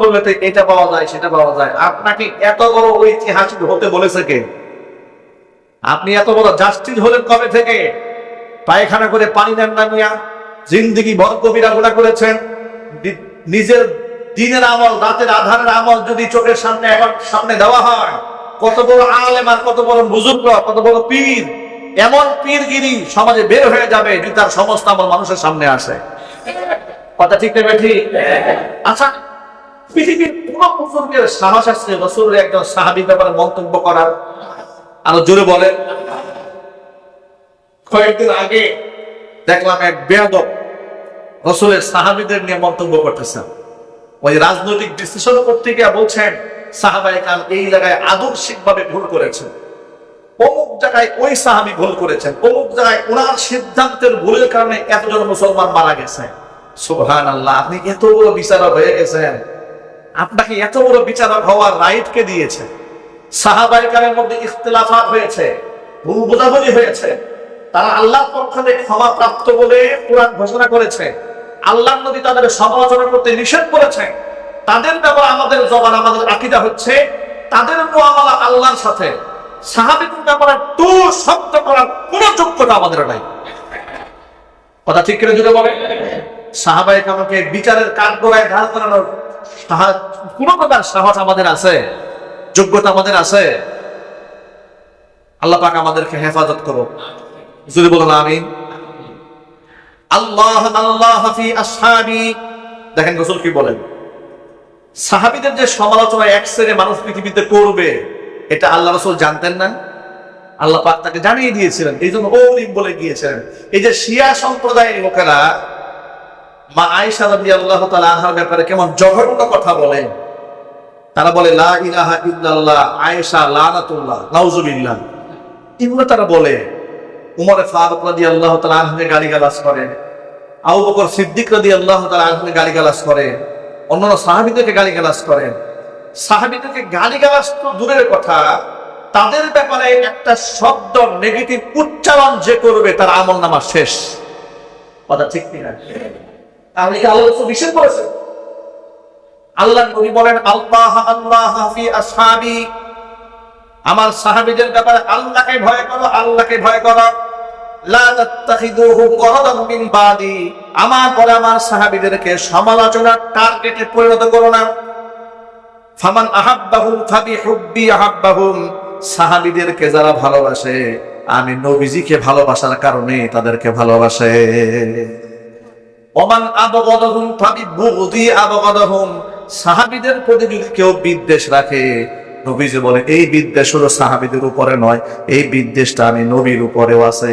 করলে এটা পাওয়া যায়, সেটা পাওয়া যায়। আপনাকে এত বড় ঐতিহাসিক হতে বলেছে কে? আপনি এত বড় জাস্টিস হলেন কবে থেকে? পায়খানা করে পানি নেন না মিয়া। জিন্দিগি ভর কবিরা গুণা করেছেন। নিজের দিনের আমল, রাতের আধারের আমল যদি চোখের সামনে এখন সামনে দেওয়া হয়, কত বড় আলেম আর কত বড় বুজুর্গ, কত বড় পীর, এমন পীরগিরি সমাজে বের হয়ে যাবে যদি তার সমস্ত আমল মানুষের সামনে আসে। কথা ঠিক ঠিক আচ্ছা পৃথিবীর কোন বুজুর্গের সাহস আছে একজন সাহাবির ব্যাপারে মন্তব্য করার। আরও জোরে কয়েকদিন আগে দেখলাম এক বেয়াদব রসুলের সাহাবিদের নিয়ে মন্তব্য ওই রাজনৈতিক বিশ্লেষণ করতে গিয়ে বলছেন সাহাবাই খান এই জায়গায় আদর্শিক ভাবে ভুল করেছেন। অমুক জায়গায় ওই সাহাবি ভুল করেছেন। অমুক জায়গায় ওনার সিদ্ধান্তের ভুলের কারণে এতজন মুসলমান মারা গেছে সুবহান আল্লাহ আপনি এত বড় বিচারক হয়ে গেছেন। আপনাকে এত বড় বিচারক হওয়ার রাইট কে দিয়েছে? সাহাবাই কারের মধ্যে ইখতিলাফাত হয়েছে, ভুল বোঝাবুঝি হয়েছে। তারা আল্লাহর পক্ষ থেকে ক্ষমা প্রাপ্ত বলে কোরআন ঘোষণা করেছে। আল্লাহ নবী তাদের সমালোচনা করতে নিষেধ করেছে। তাদের ব্যাপারে আমাদের জবান, আমাদের আকিদা হচ্ছে তাদের মুআমালা আল্লাহর সাথে। সাহাবিদের ব্যাপারে টু শব্দ করার কোনো যোগ্যতা আমাদের নাই। কথা ঠিক করে জুড়ে বলে সাহাবাই আমাকে বিচারের কাঠ গোড়ায় ঢাল করানোর সাহা- কোন প্রকার সাহস আমাদের আছে? যোগ্যতা আমাদের আছে? আল্লাহ পাক আমাদেরকে হেফাজত করো যদি বলুন আমি আল্লাহ আল্লাহ ফি আসহাবি। দেখেন রসুল কি বলেন? সাহাবিদের যে সমালোচনা এক শ্রেণি মানুষ পৃথিবীতে করবে এটা আল্লাহ রসুল জানতেন না? আল্লাহ পাক তাকে জানিয়ে দিয়েছিলেন। এই জন্য অলিম বলে গিয়েছিলেন। এই যে শিয়া সম্প্রদায়ের লোকেরা মা আয়েশা রাদি আল্লাহ আনহার ব্যাপারে কেমন জঘন্য কথা বলে। তারা বলে, লা ইলাহা ইল্লাল্লাহ, আয়েশা লানাতুল্লাহ, নাউজুবিল্লাহ। এগুলো তারা বলে, উমরে ফারুক রাদি আল্লাহ তালা আনহাকে গালিগালাজ করে। আবু বকর সিদ্দিক রাদি আল্লাহ তালা আনহাকে গালিগালাজ করে। অন্যান্য সাহাবিদেরকে গালিগালাজ করে। সাহাবিদেরকে গালিগালাজ তো দূরের কথা। তাদের ব্যাপারে একটা শব্দ নেগেটিভ উচ্চারণ যে করবে, তার আমল নামা শেষ। কথা ঠিক কিনা? তাহলে কি আল্লাহ রসুল নিষেধ করেছেন? আল্লাহ নবী বলেন, আল্লাহ আল্লাহ ফি আসহাবি। আমার সাহাবিদের ব্যাপারে আল্লাহকে ভয় করো, আল্লাহকে ভয় করো। আমার পরে আমার টার্গেটে পরিণত করো না। সাহাবীদেরকে যারা ভালোবাসে, আমি নবীজিকে ভালোবাসার কারণে তাদেরকে ভালোবাসে। ওমান আবগদহুম ফাবি বুগদি আবগদহুম। সাহাবীদের প্রতি যদি কেউ বিদ্বেষ রাখে, নবীজি বলে, এই বিদ্বেষ হলো সাহাবীদের উপরে নয়, এই বিদ্বেষটা আমি নবীর উপরেও আছে।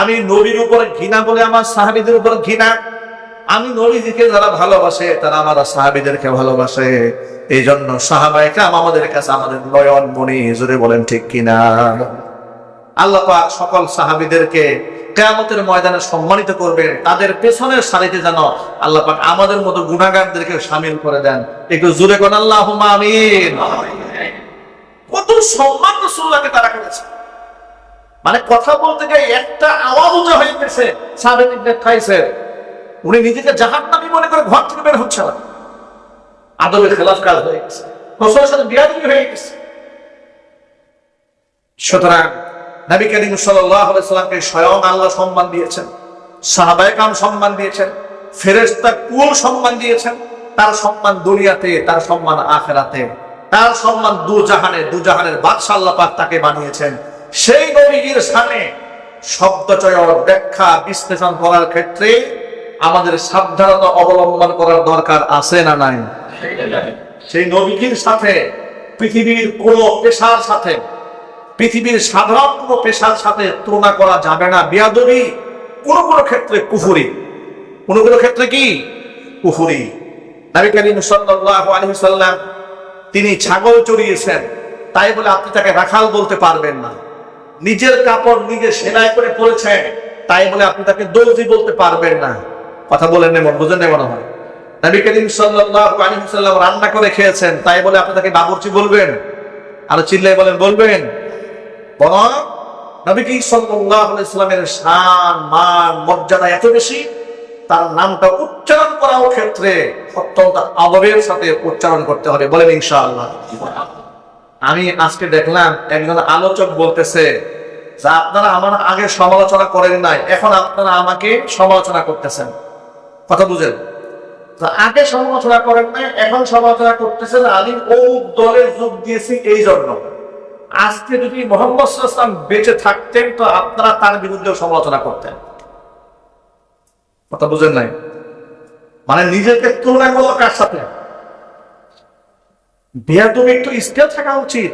আমি নবীর উপরে ঘৃণা বলে আমার সাহাবীদের উপর ঘৃণা। আমি নবীজিকে যারা ভালোবাসে, তারা আমার সাহাবীদেরকে ভালোবাসে। এই জন্য সাহাবাইকে আমাদের কাছে আমাদের নয়ন মনি জোরে বলেন ঠিক কিনা? আল্লাহ সকল সাহাবীদেরকে কেয়ামতের ময়দানে সম্মানিত করবেন। তাদের পেছনের সারিতে যেন আল্লাহ পাক আমাদের মতো গুণাগারদেরকে সামিল করে দেন। একটু জুড়ে কোন আল্লাহ আমিন। কত সম্মান রসুল্লাহকে তারা করেছে। মানে কথা বলতে গিয়ে একটা আওয়াজ উঁচা হয়ে গেছে সাবেক ইবনে খাইসের উনি নিজেকে জাহান্নামী মনে করে ঘর থেকে বের হচ্ছে না। আদবের খেলাফ কাজ হয়ে গেছে। রসুলের সাথে বিয়াদি হয়ে গেছে। সুতরাং নবী করিম সাল্লামকে স্বয়ং আল্লাহ সম্মান দিয়েছেন সাহাবায়কাম সম্মান দিয়েছেন ফেরেস্তা কুল সম্মান দিয়েছেন তার সম্মান দুনিয়াতে তার সম্মান আখেরাতে তার সম্মান দু জাহানে দু জাহানের বাদশাহ আল্লাহ পাক তাকে বানিয়েছেন। সেই নবীর সামনে শব্দচয় ব্যাখ্যা বিশ্লেষণ করার ক্ষেত্রে আমাদের সাবধানতা অবলম্বন করার দরকার আছে না নাই? সেই নবীর সাথে পৃথিবীর কোন পেশার সাথে পৃথিবীর সাধারণ কোনো পেশার সাথে তুলনা করা যাবে না। বিয়াদবি কোন কোন ক্ষেত্রে কুফুরি। কোন কোন ক্ষেত্রে কি? কুফুরি। নবী করিম সাল্লাল্লাহু আলাইহি সাল্লাম তিনি ছাগল চড়িয়েছেন। তাই বলে আপনি তাকে রাখাল বলতে পারবেন না। নিজের কাপড় নিজে সেলাই করে পরেছেন। তাই বলে আপনি তাকে দর্জি বলতে পারবেন না। কথা বলেন এমন, বুঝেন এমন হয় নবী করিম সাল্লাল্লাহু আলাইহি সাল্লাম রান্না করে খেয়েছেন। তাই বলে আপনি তাকে বাবুর্চি বলবেন? আর চিল্লাই বলেন, বলবেন? বরং নবী কি সাল্লাল্লাহু সাল্লামের শান, মান, মর্যাদা এত বেশি, তার নামটা উচ্চারণ করার ক্ষেত্রে অত্যন্ত আদবের সাথে উচ্চারণ করতে হবে। বলেন ইনশাআল্লাহ। আমি আজকে দেখলাম একজন আলোচক বলতেছে যে, আপনারা আমার আগে সমালোচনা করেন নাই, এখন আপনারা আমাকে সমালোচনা করতেছেন। কথা বুঝেন? আগে সমালোচনা করেন নাই, এখন সমালোচনা করতেছেন আমি ও দলে যোগ দিয়েছি এই জন্য। আজকে যদি মোহাম্মদ ইসলাম বেঁচে থাকতেন, তো আপনারা তার বিরুদ্ধে সমালোচনা করতেন। কথা বুঝেন নাই? মানে নিজেকে তুলনা করল কার সাথে? বেয়াদবি একটু স্কেল থাকা উচিত।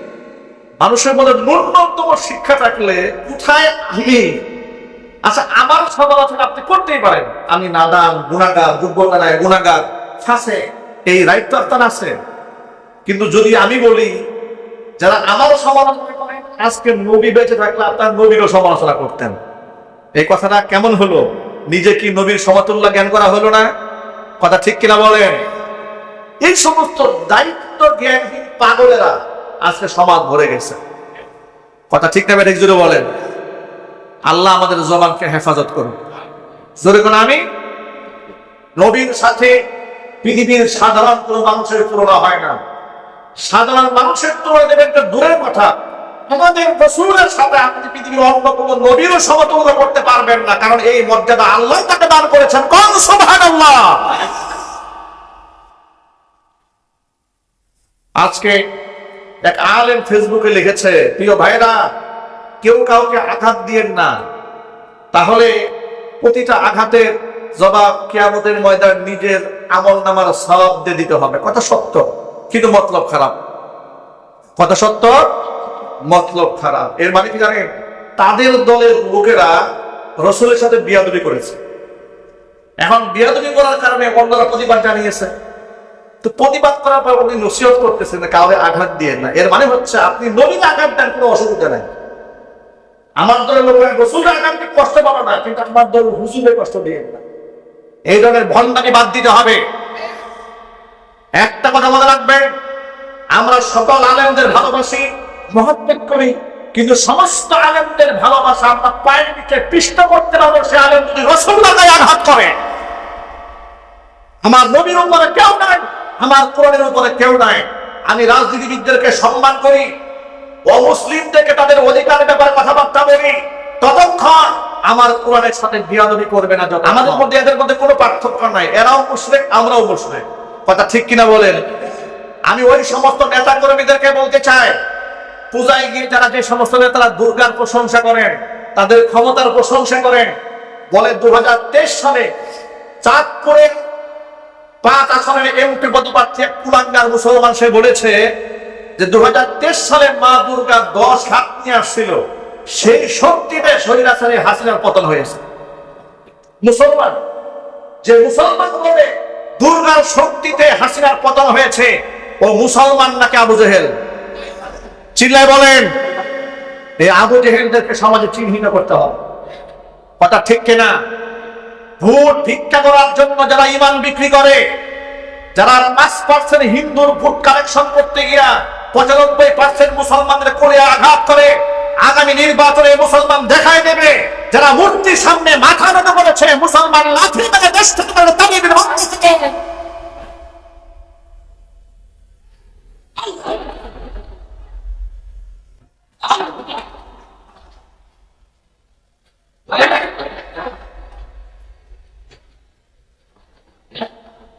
মানুষের মধ্যে ন্যূনতম শিক্ষা থাকলে কোথায় আমি? আচ্ছা আমার সমালোচনা আপনি করতেই পারেন। আমি নাদান, গুণাগার নাই, গুণাগার, ফাঁসে, এই রাইট তো আপনার আছে। কিন্তু যদি আমি বলি যারা আমার সমালোচনা করেন আজকে নবী বেঁচে থাকলে আপনার নবীরও সমালোচনা করতেন। এই কথাটা কেমন হলো? নিজে কি নবীর সমতুল্য জ্ঞান করা হলো না? কথা ঠিক কিনা বলেন? এই সমস্ত দায়িত্ব জ্ঞানহীন পাগলেরা আজকে সমাজ ভরে গেছে। কথা ঠিক না জুড়ে বলেন। আল্লাহ আমাদের জবানকে হেফাজত করুন। জোরে কোন আমি? নবীর সাথে পৃথিবীর সাধারণ কোনো মানুষের তুলনা হয় না। সাধারণ মানুষের তুলনা দেবে একটা দূরের কথা। আমাদের রসুলের সাথে আপনি পৃথিবীর অন্য কোনো নবীরও সমতুল্য করতে পারবেন না, কারণ এই মর্যাদা আল্লাহ তাকে দান করেছেন। কোন সুবহানাল্লাহ। আজকে এক আলেম ফেসবুকে লিখেছে, প্রিয় ভাইরা কেউ কাউকে আঘাত দিয়েন না। তাহলে প্রতিটা আঘাতের জবাব কেয়ামতের ময়দান নিজের আমল নামার সব দিয়ে দিতে হবে। কথা সত্য। কিন্তু মতলব খারাপ। কথা সত্য? মতলব খারাপ। এর মানে কি জানেন? তাদের দলের লোকেরা রসুলের সাথে বিয়াদবি করেছে। এখন বিয়াদবি করার কারণে অন্যরা প্রতিবাদ জানিয়েছে। তো প্রতিবাদ করার পর উনি নসিহত করতেছেন কাউকে আঘাত দিয়ে না। এর মানে হচ্ছে আপনি নবীন আঘাত দেন, কোনো অসুবিধা নাই। আমার দলের লোকেরা রসুলের আঘাতকে কষ্ট পাবো না, কিন্তু আমার দল হুজুরের কষ্ট দিয়ে না। এই ধরনের ভণ্ডামি বাদ দিতে হবে। একটা কথা মনে রাখবেন আমরা সকল আলেমদের ভালোবাসি মহত্বেগ করি, কিন্তু সমস্ত আলেমদের ভালোবাসা আমরা পায়ের নিচে পিষ্ট করতে পারব সে আলেম যদি রসুল্লাহ আঘাত করে। আমার নবীর উপরে কেউ নাই, আমার কোরআনের উপরে কেউ নাই। আমি রাজনীতিবিদদেরকে সম্মান করি অমুসলিমদেরকে তাদের অধিকারের ব্যাপারে কথাবার্তা বলি। ততক্ষণ আমার কোরআনের সাথে বিয়াদবি করবে না আমাদের মধ্যে এদের মধ্যে কোনো পার্থক্য নাই, এরাও মুসলিম আমরাও মুসলিম কথা ঠিক কিনা বলেন? আমি ওই সমস্ত নেতা কর্মীদেরকে বলতে চাই, পূজায় গিয়ে যারা যে সমস্ত নেতারা দুর্গার প্রশংসা করেন, তাদের ক্ষমতার প্রশংসা করেন, বলে দু হাজার তেইশ সালে চাঁদপুরে পাঁচ আসনের এমপি পদপ্রার্থী এক কুলাঙ্গার মুসলমান সে বলেছে যে দু সালে মা দুর্গা দশ হাত নিয়ে আসছিল, সেই শক্তিতে শরীরাচারে হাসিনার পতন হয়েছে। মুসলমান, যে মুসলমান বলে দুর্গার শক্তিতে হাসিনার পতন হয়েছে। ও মুসলমান নাকি আবু জেহেল? চিল্লায় বলেন, এই আবু জেহেলদেরকে সমাজে চিহ্নিত করতে হবে। কথা ঠিক কিনা? ভোট ভিক্ষা করার জন্য যারা ইমান বিক্রি করে, যারা পাঁচ পার্সেন্ট হিন্দুর ভোট কালেকশন করতে গিয়া পঁচানব্বই পার্সেন্ট মুসলমানদের করে আঘাত করে আগামী নির্বাচনে মুসলমান দেখায় দেবে যারা মূর্তির সামনে মাথা নত করেছে, মুসলমান লাঠি মেরে দেশ থেকে তাদের থেকে।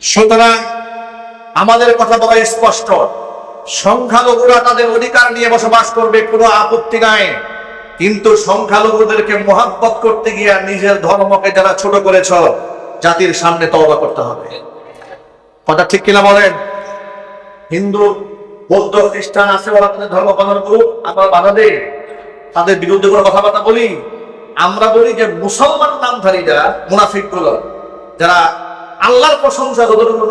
সুতরাং আমাদের কথা বলা স্পষ্ট সংখ্যালঘুরা তাদের অধিকার নিয়ে বসবাস করবে, কোনো আপত্তি নাই। কিন্তু সংখ্যালঘুদেরকে মোহাব্বত করতে গিয়ে নিজের ধর্মকে যারা ছোট করেছ, জাতির সামনে তওবা করতে হবে। কথা ঠিক কিনা বলেন? হিন্দু, বৌদ্ধ খ্রিস্টান আছে ওরা তাদের ধর্ম পালন করুক, আমরা বাধা দেই। তাদের বিরুদ্ধে কোনো কথাবার্তা বলি? আমরা বলি যে মুসলমান নামধারীরা মুনাফিকগুলো যারা আল্লাহর প্রশংসা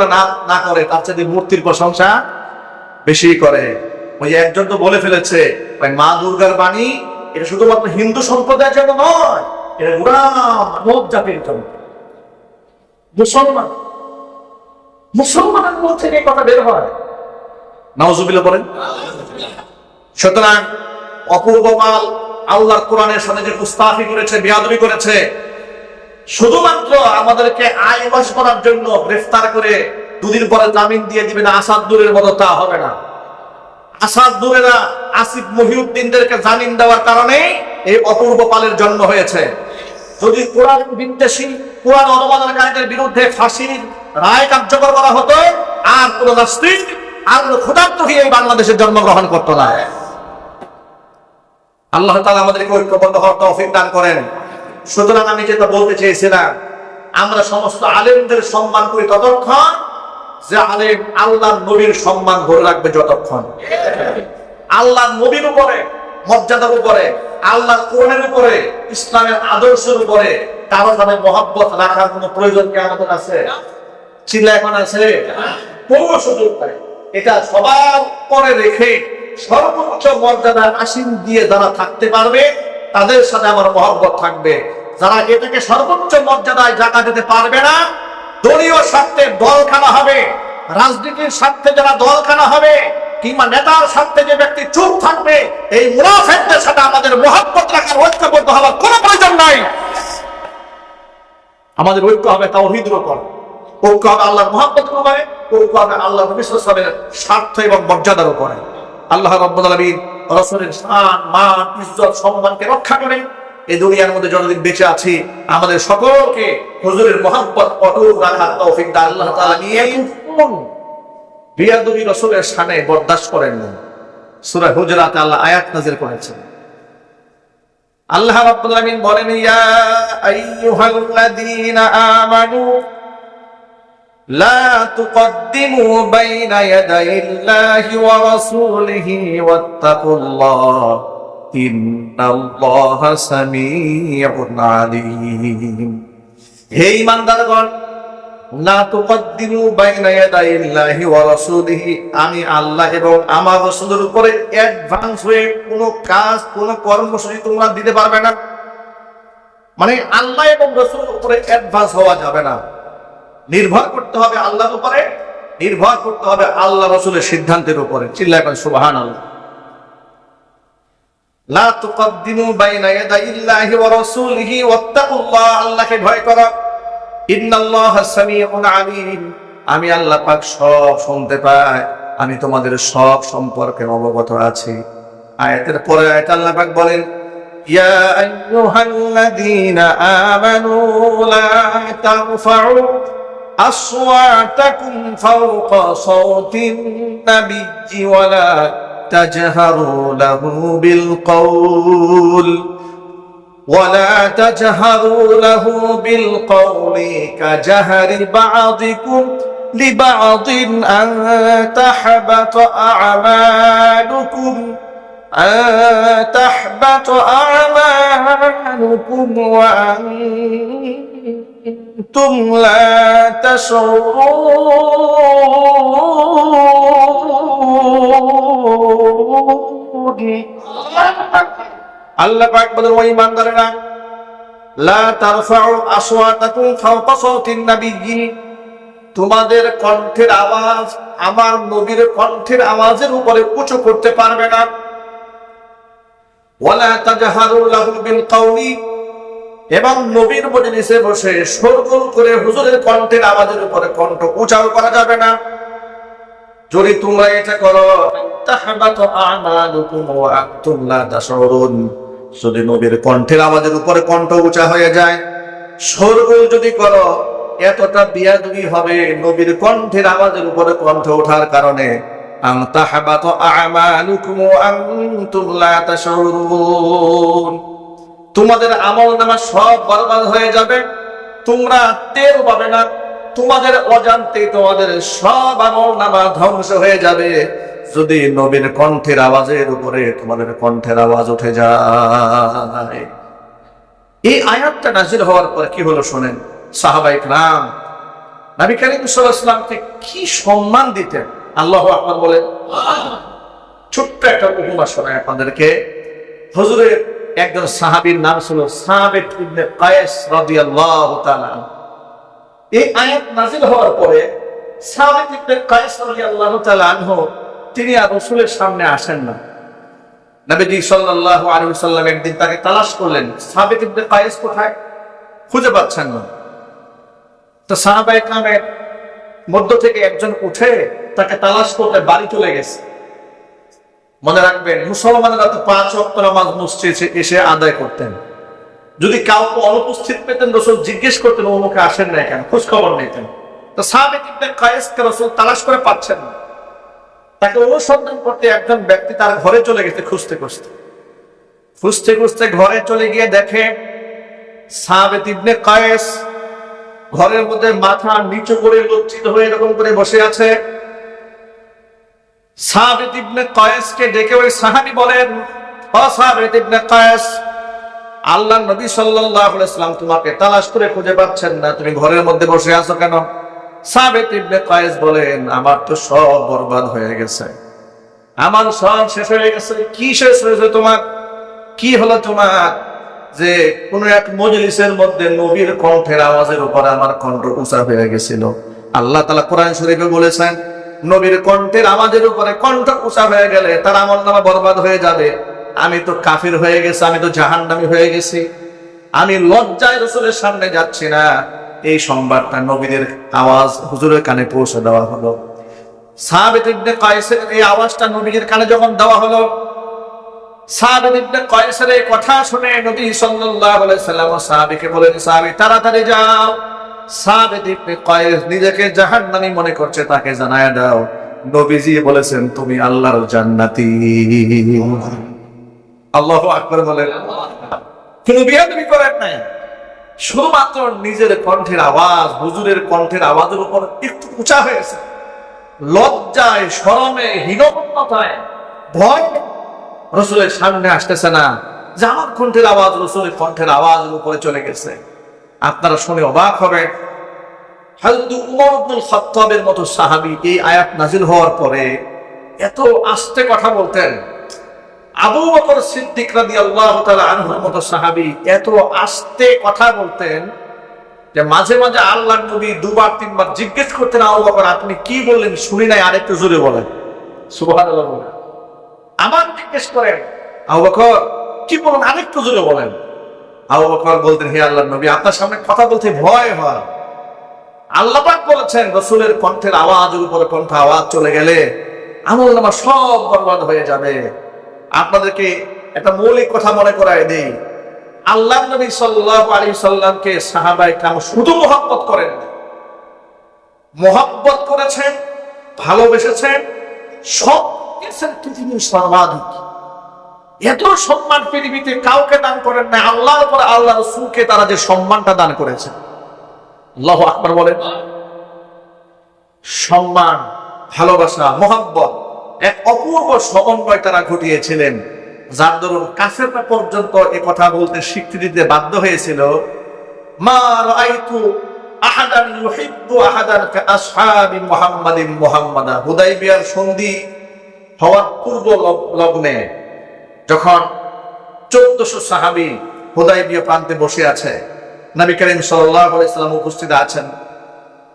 না না করে, তার সাথে মূর্তির প্রশংসা বেশি করে। ওই একজন তো বলে ফেলেছে মা দুর্গার বাণী, এটা শুধুমাত্র হিন্দু সম্প্রদায়ের জন্য নয়, এটা মানব জাতির জন্য। মুসলমান, মুসলমানের এই কথা বের হয়। বলেন। সুতরাং অপূর্ব মাল আল্লাহর কোরআনের সাথে যে করেছে, বিয়াদবি করেছে, শুধুমাত্র আমাদেরকে আইবাস করার জন্য গ্রেফতার করে দুদিন পরে জামিন দিয়ে দিবেন আসাদ দূরের মতো তা হবে না। আসাদ দূরেরা আসিফ মহিউদ্দিনদেরকে জামিন দেওয়ার কারণে এই অপূর্ব পালের জন্ম হয়েছে। যদি কোরআন বিদ্বেষী, কোরআন অনুবাদনকারীদের বিরুদ্ধে ফাঁসির রায় কার্যকর করা হতো, আর কোন নাস্তিক, আর কোন ক্ষুধার্ত হয়ে এই বাংলাদেশে জন্মগ্রহণ করতো না। আল্লাহ তাআলা আমাদেরকে ঐক্যবদ্ধ হওয়ার তৌফিক দান করেন। সুতরাং আমি যেটা বলতে চেয়েছিলাম, আমরা সমস্ত আলেমদের সম্মান করি ততক্ষণ যে আলেম আল্লাহ নবীর সম্মান ধরে রাখবে যতক্ষণ। আল্লাহ নবীর উপরে, মর্যাদার উপরে আল্লাহ কোরআনের উপরে, ইসলামের আদর্শের উপরে কারও সাথে মহব্বত রাখার কোনো প্রয়োজন কি আমাদের আছে? চিল্লা এখন আছে? কোনো সুযোগ নাই। এটা সবার পরে রেখে সর্বোচ্চ মর্যাদা আসীন দিয়ে যারা থাকতে পারবে, তাদের সাথে আমার মহব্বত থাকবে। যারা এটাকে সর্বোচ্চ মর্যাদায় জায়গা দিতে পারবে না দলীয় স্বার্থে দল খানা হবে। রাজনীতির স্বার্থে যারা দল খানা হবে, কিংবা নেতার স্বার্থে যে ব্যক্তি চুপ থাকবে, এই মুনাফেকদের সাথে আমাদের মহব্বত রাখার ঐক্যবদ্ধ হওয়ার কোনো প্রয়োজন নাই। আমাদের ঐক্য হবে তাওহীদের উপর ঐক্য হবে আল্লাহর মহব্বতের উপরে ঐক্য হবে আল্লাহ নবী সাল্লাল্লাহু আলাইহি ওয়াসাল্লামের স্বার্থ এবং মর্যাদার উপরে আল্লাহ রাব্বুল আলামিন রাসূলের শান, মান, ইজ্জত, সম্মানকে রক্ষা করে এই দুনিয়ার মধ্যে যতদিন বেঁচে আছি, আমাদের সকলকে হুজুরের মোহাম্মত অটুট রাখার তৌফিক দা আল্লাহ তাআলা নিয়ে রিয়াদুবি রসুলের সানে বরদাস করেন না সূরা হুজরাত আল্লাহ আয়াত নাযিল করেছেন। আল্লাহ রাব্বুল আলামিন বলেন, ইয়া আইয়ুহাল্লাযীনা আমানু, লা তুকদ্দিমু বাইনা ইয়াদাইল্লাহি ওয়া রাসূলিহি ওয়াত্তাকুল্লাহ। إن الله سميع عليم হে ইমানদারগণ লা তুকদ্দিমু বাইনা ইয়াদাইল্লাহি ওয়া রাসূলিহি আমি আল্লাহ এবং আমার রাসূলের উপরে অ্যাডভান্স হয়ে কোনো কাজ কোনো কর্মসূচি তোমরা দিতে পারবে না মানে আল্লাহ এবং রাসূলের উপরে অ্যাডভান্স হওয়া যাবে না নির্ভর করতে হবে আল্লাহর উপরে নির্ভর করতে হবে আল্লাহ রসুলের সিদ্ধান্তের উপরে চিল্লা এখন সুবাহান আল্লাহ লা তুকদ্দিমু বাইনা ইয়াদাইল্লাহি ওয়া রাসূলিহি ওয়াত্তাকুল্লাহ, আল্লাহকে ভয় করো। ইন্নাল্লাহা সামিউন আলীম। আমি আল্লাহ পাক সব শুনতে পাই। আমি তোমাদের সব সম্পর্কে অবগত আছি। আয়াতের পরে আয়াত আল্লাহ পাক বলেন, ইয়া আইয়ুহাল্লাযীনা আমানু লা তারফাউ আসওয়াতাকুম ফাওকা সাওতিন নাবিয়্যি ওয়ালা تجهروا له بالقول ولا تجهروا له بالقول كجهر بعضكم لبعض أن تحبط أعمالكم أن تحبط أعمالكم وأنتم لا تشعرون. আল্লাহ পাক বলেন ওই লা তারফাউ আসওয়াতাকুম ফাওকা সাওতিন নাবিয়্যি। তোমাদের কণ্ঠের আওয়াজ আমার নবীর কণ্ঠের আওয়াজের উপরে উঁচু করতে পারবে না। ওয়ালা তাজহারু লাহু বিল কওলি। এবং নবীর মজলিসে বসে শোরগোল করে হুজুরের কণ্ঠের আওয়াজের উপরে কণ্ঠ উঁচাও করা যাবে না। যদি তোমরা এটা করো তাহবাতু আমালুকুম ওয়া আনতুম লা তাশউরুন। যদি নবীর কণ্ঠের আওয়াজের উপরে কণ্ঠ উঁচা হয়ে যায় শোরগোল যদি করো এতটা বিয়াদবি হবে নবীর কণ্ঠের আওয়াজের উপরে কণ্ঠ ওঠার কারণে। আন তাহবাতু আমালুকুম ওয়া আনতুম লা তাশউরুন। তোমাদের আমল নামা সব বরবাদ হয়ে যাবে তোমরা টের পাবে না তোমাদের অজান্তে তোমাদের সব আমল নামা ধ্বংস হয়ে যাবে। যদি নবীর কণ্ঠের আওয়াজের উপরে তোমাদের কণ্ঠের আওয়াজ উঠে যায়। এই আয়াতটা নাজির হওয়ার পর কি হলো শোনেন? সাহাবাইক রাম নবী করিম সাল্লামকে কি সম্মান দিতেন? আল্লাহ আকবর বলেন, ছোট্ট একটা উপমা শোনায় আপনাদেরকে। হজুরের একজন সাহাবীর নাম ছিল সাহাবে ইবনে কায়েস রাদিয়াল্লাহু তাআলা এই আয়াত নাযিল হওয়ার পরে সাহাবে ইবনে কায়েস তিনি আর রাসূলের সামনে আসেন না। নবীজি সাল্লাল্লাহু আলাইহি ওয়াসাল্লাম একদিন তাকে তালাশ করলেন, সাহাবে ইবনে কায়েস কোথায়? খুঁজে পাচ্ছেন না। তো সাহাবাই কামের মধ্য থেকে একজন উঠে তাকে তালাশ করতে বাড়ি চলে গেছে। মনে রাখবেন, মুসলমানেরা তো পাঁচ অক্ট নামাজ মসজিদে এসে আদায় করতেন। যদি কাউকে অনুপস্থিত পেতেন রসুল জিজ্ঞেস করতেন মুখে আসেন না কেন? খোঁজ খবর নিতেন। তো সাহাবে ইবনে কায়েসকে রসুল তালাশ করে পাচ্ছেন না। তাকে অনুসন্ধান করতে একজন ব্যক্তি তার ঘরে চলে গেছে, খুঁজতে খুঁজতে। খুঁজতে খুঁজতে ঘরে চলে গিয়ে দেখে সাহাবে ইবনে কায়েস ঘরের মধ্যে মাথা নিচু করে লজ্জিত হয়ে এরকম করে বসে আছে। সাহাবিত ইবনে কয়েসকে ডেকে ওই সাহাবি বলেন, ও সাহাবিত ইবনে কয়েস আল্লাহ নবী সাল্লাম তোমাকে তালাশ করে খুঁজে পাচ্ছেন না। তুমি ঘরের মধ্যে বসে আছো কেন? সাহাবিত ইবনে কয়েস বলেন, আমার তো সব বরবাদ হয়ে গেছে। আমার সব শেষ হয়ে গেছে। কি শেষ হয়েছে তোমার? কি হলো তোমার? যে কোন এক মজলিসের মধ্যে নবীর কণ্ঠের আওয়াজের উপর আমার কণ্ঠ উঁচা হয়ে গেছিল। আল্লাহ তালা কোরআন শরীফে বলেছেন, নবীর কণ্ঠের আওয়াজের উপরে কণ্ঠ উঁচা হয়ে গেলে তার আমল নামা বরবাদ হয়ে যাবে। আমি তো কাফির হয়ে গেছি, আমি তো জাহান্নামী হয়ে গেছি। আমি লজ্জায় রসুলের সামনে যাচ্ছি না। এই সংবাদটা নবীদের আওয়াজ হুজুরের কানে পৌঁছে দেওয়া হলো। কায়েসের এই আওয়াজটা কানে যখন দেওয়া হলো কায়েসের এই কথা শুনে তাড়াতাড়ি যাও। কায়েস নিজেকে মনে করছে, তাকে জানায় দাও। নবীজি বলেছেন, তুমি আল্লাহর জান্নাতি। আল্লাহু আকবার বলেন। কোনো বিয়াদবি করেন নাই। শুধুমাত্র নিজের কণ্ঠের আওয়াজ, হুজুরের কণ্ঠের আওয়াজের উপর একটু উঁচা হয়েছে। লজ্জায়, শরমে, হীনমন্যতায়, ভয় রসুলের সামনে আসতেছে না। যে আমার কণ্ঠের আওয়াজ রসুলের কণ্ঠের আওয়াজের উপরে চলে গেছে। আপনারা শুনে অবাক হবে হযরত উমর খাত্তাবের মতো সাহাবী এই আয়াত নাজিল হওয়ার পরে এত আস্তে কথা বলতেন। আবু বকর সিদ্দিক রাদিয়াল্লাহু তাআলা আনহুর মতো সাহাবী এত আস্তে কথা বলতেন যে মাঝে মাঝে আল্লাহর নবী দুবার, তিনবার জিজ্ঞেস করতেন, আবু বকর, আপনি কি বললেন? শুনি নাই, আরেকটু জোরে বলেন। বলেন। আবার জিজ্ঞেস করেন, আবু বকর, কি বলেন আরেকটু জোরে বলেন। আবু বকর বলতেন, হে আল্লাহর নবী, আপনার সামনে কথা বলতে ভয় হয়। আল্লাহ পাক বলেছেন, রসুলের কণ্ঠের আওয়াজের উপরে কণ্ঠ আওয়াজ চলে গেলে আমল নামা সব বরবাদ হয়ে যাবে। আপনাদেরকে একটা মৌলিক কথা মনে করায় দেই। আল্লাহ নবী সাল্লাল্লাহু আলাইহি সাল্লামকে সাহাবায়ে কাম শুধু মোহাব্বত করেন মোহাব্বত করেছেন, ভালোবেসেছেন, সব পৃথিবীর সর্বাধিক। এত সম্মান পৃথিবীতে কাউকে দান করেন না, আল্লাহর পর আল্লাহ রসুলকে তারা যে সম্মানটা দান করেছে আল্লাহ আকবর বলেন। সম্মান, ভালোবাসা, মোহাব্বত। এক অপূর্ব সমন্বয় তারা ঘটিয়েছিলেন। যার দরুন কাফেররা পর্যন্ত এ কথা বলতে স্বীকৃতি দিতে বাধ্য হয়েছিল। মা সন্ধি হওয়ার পূর্ব লগ্নে যখন চোদ্দশো প্রান্তে বসে আছে উপস্থিত আছেন।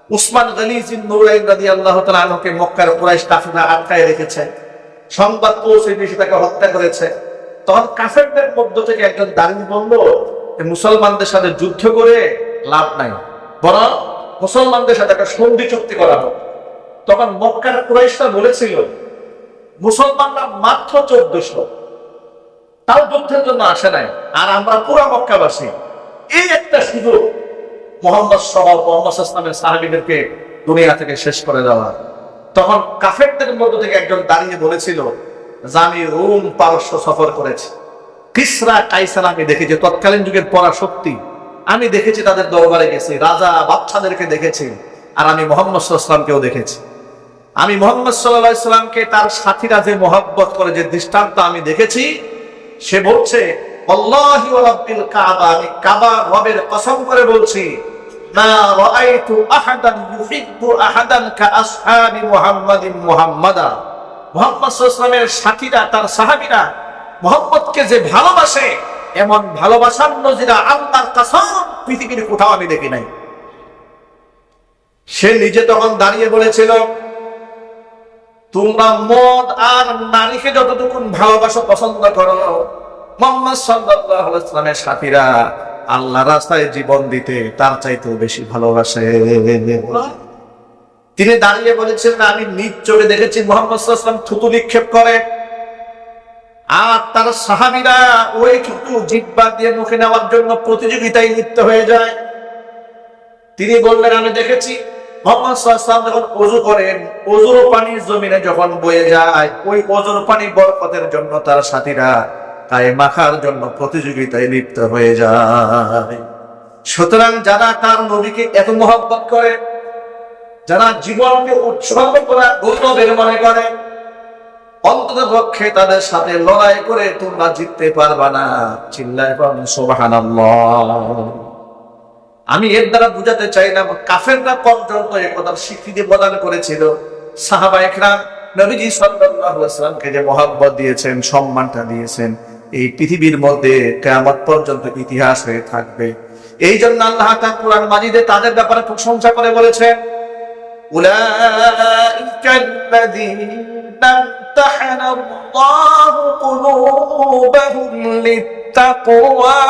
উসমান গনিজিন নুরাইন রাদিয়াল্লাহু তাআলা আনহুকে মক্কার কুরাইশ কাফিরা আটকায় রেখেছে। সংবাদ পৌঁছে দিয়ে হত্যা করেছে। তখন কাফেরদের মধ্য থেকে একজন দাঁড়িয়ে বলল মুসলমানদের সাথে যুদ্ধ করে লাভ নাই, বরং মুসলমানদের সাথে একটা সন্ধি চুক্তি করা হোক। তখন মক্কার কুরাইশরা বলেছিল, মুসলমানরা মাত্র চোদ্দশো তাও যুদ্ধের জন্য আসে নাই। আর আমরা পুরা মক্কাবাসী। এই একটা সুযোগ মোহাম্মদ সহ মোহাম্মদ ইসলামের সাহাবিদেরকে দুনিয়া থেকে শেষ করে দেওয়া। তখন কাফেরদের মধ্য থেকে একজন দাঁড়িয়ে বলেছিল, যে আমি রোম পারস্য সফর করেছি। কিসরা কাইসার আমি দেখেছি, তৎকালীন যুগের পড়া শক্তি আমি দেখেছি তাদের দরবারে গেছি, রাজা বাচ্চাদেরকে দেখেছি, আর আমি মোহাম্মদ ইসলামকেও দেখেছি। আমি মোহাম্মদ সাল্লাহ ইসলামকে তার সাথীরা যে মোহাব্বত করে, যে দৃষ্টান্ত আমি দেখেছি, সে বলছে, আল্লাহি কাবা, আমি কাবা রবের কসম করে বলছি সাথীরা, তার যে ভালোবাসে, এমন ভালোবাসার নজিরা আল্লাহর কসম পৃথিবীর কোথাও আমি দেখি নাই। সে নিজে তখন দাঁড়িয়ে বলেছিল, তোমরা মদ আর নারীকে যতটুকু ভালোবাসো, পছন্দ করো। মোহাম্মদ ওয়াসাল্লামের সাথীরা আল্লাহ রাস্তায় জীবন দিতে তার চাইতেও বেশি ভালোবাসে। তিনি দাঁড়িয়ে বলেছেন, আমি নিজ চোখে দেখেছি মোহাম্মদ থুতু নিক্ষেপ করে। আর তার সাহাবিরা ওই থুতু জিব্বা দিয়ে মুখে নেওয়ার জন্য প্রতিযোগিতায় লিপ্ত হয়ে যায়। তিনি বললেন, আমি দেখেছি মোহাম্মদ যখন অজু করেন, অজুর পানি জমিনে যখন বয়ে যায়, ওই অজুর পানি বরকতের জন্য তার সাথীরা তাই মাখার জন্য প্রতিযোগিতায় লিপ্ত হয়ে যায়। সুতরাং যারা তার নবীকে এত মহব্বত করে, যারা জীবনকে উৎসর্গ করা গৌরবের মনে করে অন্তত পক্ষে তাদের সাথে লড়াই করে তোমরা জিততে পারবা না। চিল্লায় সুবহানাল্লাহ। আমি এর দ্বারা বুঝাতে চাই চাইলাম, কাফেররা পর্যন্ত এ কথার স্বীকৃতি প্রদান করেছিল। সাহাবা একরাম নবীজি সাল্লাল্লাহু আলাইহি সাল্লামকে যে মহব্বত দিয়েছেন, সম্মানটা দিয়েছেন এই পৃথিবীর মধ্যে কিয়ামত পর্যন্ত ইতিহাস হয়ে থাকবে এই জন্য আল্লাহ তাআলা কোরআন মাজিদে তাদের ব্যাপারে প্রশংসা করে বলেছেন أولئك الذين امتحن الله قلوبهم للتقوى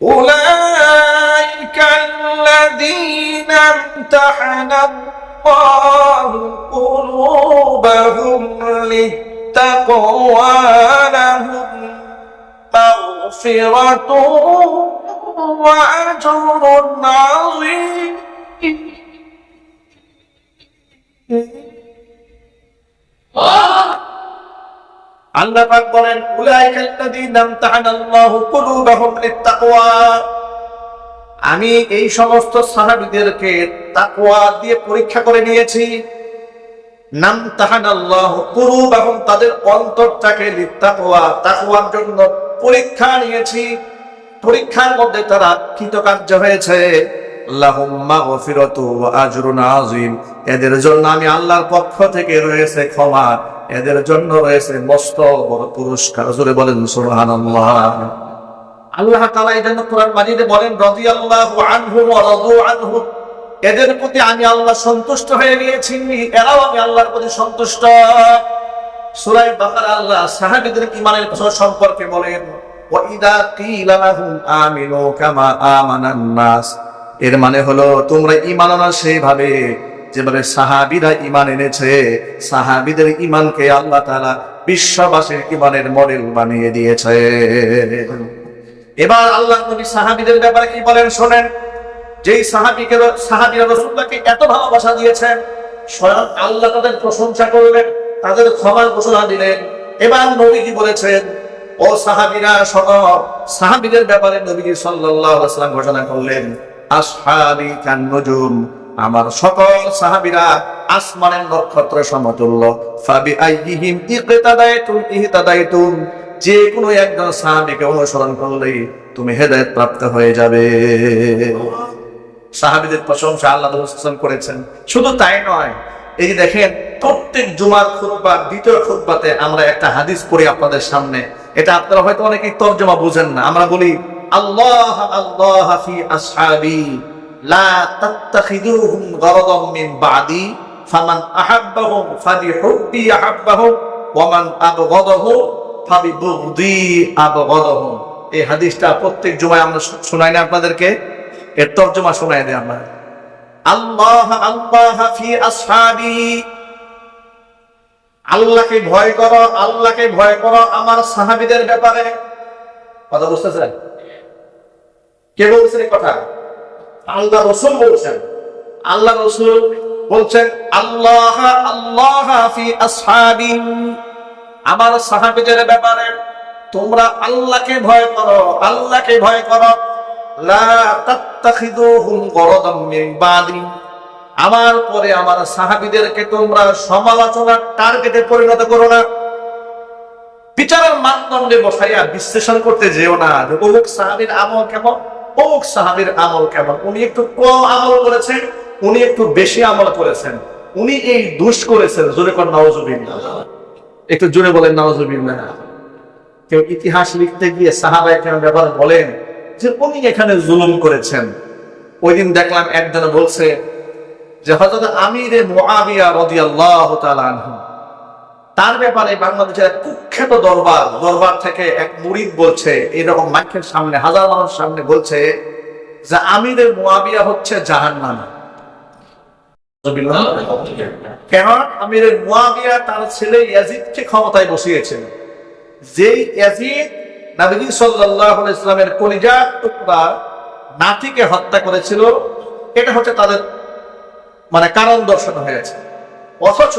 أولئك الذين امتحن الله قلوبهم للتقوى لهم مغفرة وأجر عظيم আল্লাহ পাক বলেন উলাইকাল্লাযীনা আমতাহানাল্লাহু কুলুবাহুম লিত্তাকওয়া আমি এই সমস্ত সাহাবীদেরকে তাকওয়া দিয়ে পরীক্ষা করে নিয়েছি নাম তাহানাল্লাহ কুলুবাহুম, তাদের অন্তরটাকে লিত্তাকওয়া তাকওয়ার জন্য পরীক্ষা নিয়েছি। পরীক্ষার মধ্যে তারা কৃতকার্য হয়েছে। এদের জন্য আমি আল্লাহর পক্ষ থেকে রয়েছে ক্ষমা। এদের জন্য রয়েছে মস্ত বড় পুরস্কার। জোরে বলেন সুবহানাল্লাহ। আল্লাহ তালা এই জন্য কোরআন মাজিদে বলেন, রাদিয়াল্লাহু আনহু ওয়া আনহু এদের প্রতি আমি আল্লাহ সন্তুষ্ট হয়ে গিয়েছি। এরাও আমি আল্লাহর প্রতি সন্তুষ্ট। সূরা বাকারা আল্লাহ সাহাবীদের ঈমানের কথা সম্পর্কে বলেন এর মানে হলো, তোমরা ঈমান আনো সেইভাবে যেভাবে সাহাবীরা ঈমান এনেছে, সাহাবীদের ঈমানকে আল্লাহ তাআলা বিশ্ববাসীর ঈমানের মডেল বানিয়ে দিয়েছে। এবার আল্লাহ নবী সাহাবীদের ব্যাপারে কি বলেন শোনেন। যেই সাহাবীকে সাহাবীরা রাসূলুল্লাহকে এত ভালোবাসা দিয়েছেন, স্বয়ং আল্লাহ তাদের প্রশংসা করলেন, তাদের ক্ষমার ঘোষণা দিলেন। এবার নবীজি বলেছেন? ও সাহাবীরা, শোনো, সাহাবীদের ব্যাপারে নবীজি ওয়াসাল্লাম ঘোষণা করলেন, আসহাবি কান নুজুম আমার সকল সাহাবীরা আসমানের নক্ষত্র সমতুল্য। ফাবি আইহিম ইকতাদাইতুম ইহতাদাইতুম যে কোনো একজন সাহাবীকে অনুসরণ করলেই তুমি হেদায়েত প্রাপ্ত হয়ে যাবে। সাহাবীদের প্রশংসা আল্লাহ রাসূল করেছেন। শুধু তাই নয়, এই যে দেখেন, প্রত্যেক জুমার খুতবা, দ্বিতীয় খুতবাতে আমরা একটা হাদিস পড়ি আপনাদের সামনে। এটা আপনারা হয়তো অনেকেই তর্জমা বুঝেন না। আমরা বলি, আল্লাহ আল্লাহ ফি আসহাবি, লা তাত্তাখিদুহুম গরাদাম মিন বাদি, ফামান আহাব্বাহুম ফাবিহুব্বি আহাব্বাহুম ওয়া মান আবগাদাহুম ফাবিবুগদি আবগাদাহুম এই হাদিসটা প্রত্যেক জুমায় আমরা শোনাই না আপনাদেরকে? এর তর্জমা শোনাই দেয় আমরা। আল্লাহ আল্লাহ ফি আসহাবি। আল্লাহকে ভয় করো, আল্লাহকে ভয় করো আমার সাহাবীদের ব্যাপারে। কথা বুঝতেছেন? কে বলছেন এই কথা? আল্লাহ রসুল বলছেন। আল্লাহ রসুল বলছেন, আল্লাহ আল্লাহ ফি আসহাবি। আমার সাহাবীদের ব্যাপারে তোমরা আল্লাহকে ভয় করো, আল্লাহকে ভয় করো। আমার পরে আমার সাহাবীদেরকে তোমরা সমালোচনার টার্গেটে পরিণত করো না। বিচারের মানদণ্ডে বসাইয়া বিশ্লেষণ করতে যেও না অমুক সাহাবীর আমল কেমন, অমুক সাহাবীর আমল কেমন। উনি একটু কম আমল করেছেন, উনি একটু বেশি আমল করেছেন। উনি এই দুষ করেছেন, জোরে কর নওয়াজুবিল্লাহ একটু জোরে বলেন নওয়াজুবিল্লাহ কেউ ইতিহাস লিখতে গিয়ে সাহাবায়ে কেন ব্যাপার বলেন যে উনি এখানে জুলুম করেছেন। ওই দিন দেখলাম একজনে বলছে যে, হযরত আমিরে মুআবিয়া রাদিয়াল্লাহু তাআলা আনহু, তার ব্যাপারে বাংলাদেশের কুখ্যাত দরবার দরবার থেকে এক মুরিদ বলছে, এরকম মাইকের সামনে, হাজার মানুষের সামনে বলছে যে আমিরের মুয়াবিয়া হচ্ছে জাহান্নামা। কেন? আমিরের মুয়াবিয়া তার ছেলে ইয়াজিদকে ক্ষমতায় বসিয়েছেন। যেই ইয়াজিদ নবী সাল্লাল্লাহু আলাইহি ইসলামের কলিজা টুকরা নাতিকে হত্যা করেছিল। এটা হচ্ছে তাদের মানে কারণ দর্শন হয়েছে অথচ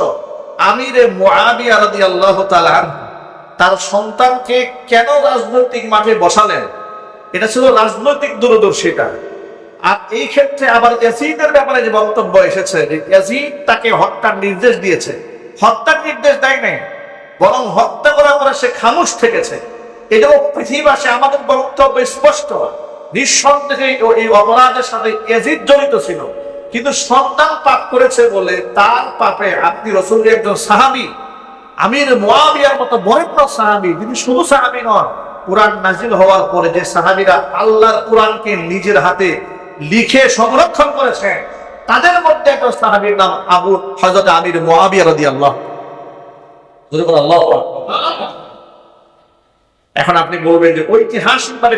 আমিরে মুআবিয়া রাদিয়াল্লাহু তাআলা আনহু, তার সন্তানকে কেন রাজনৈতিক মাঠে বসালেন? এটা ছিল রাজনৈতিক দূরদর্শিতা। আর এই ক্ষেত্রে আবার ইয়াজিদের ব্যাপারে যে বক্তব্য এসেছে যে ইয়াজিদ তাকে হত্যার নির্দেশ দিয়েছে। হত্যার নির্দেশ দেয় নাই, বরং হত্যা করার পরে সে খামোশ থেকেছে। এটাও পৃথিবীবাসী আমাদের বক্তব্য স্পষ্ট। নিঃসন্দেহে এই অপরাধের সাথে ইয়াজিদ জড়িত ছিল। কিন্তু সন্তান পাপ করেছে বলে তার পাপে আপনি রসুলের একজন সাহাবি, আমির মুয়াবিয়ার মতো বরেণ্য সাহাবি, যিনি শুধু সাহাবি নন, কোরআন নাজিল হওয়ার পরে যে সাহাবিরা আল্লাহর কোরআনকে নিজের হাতে লিখে সংরক্ষণ করেছেন তাদের মধ্যে একটা সাহাবীর নাম আবু, হযরত আমির মুয়াবিয়া রাদিয়াল্লাহু আল্লাহ এখন আপনি বলবেন যে ঐতিহাসিক ভাবে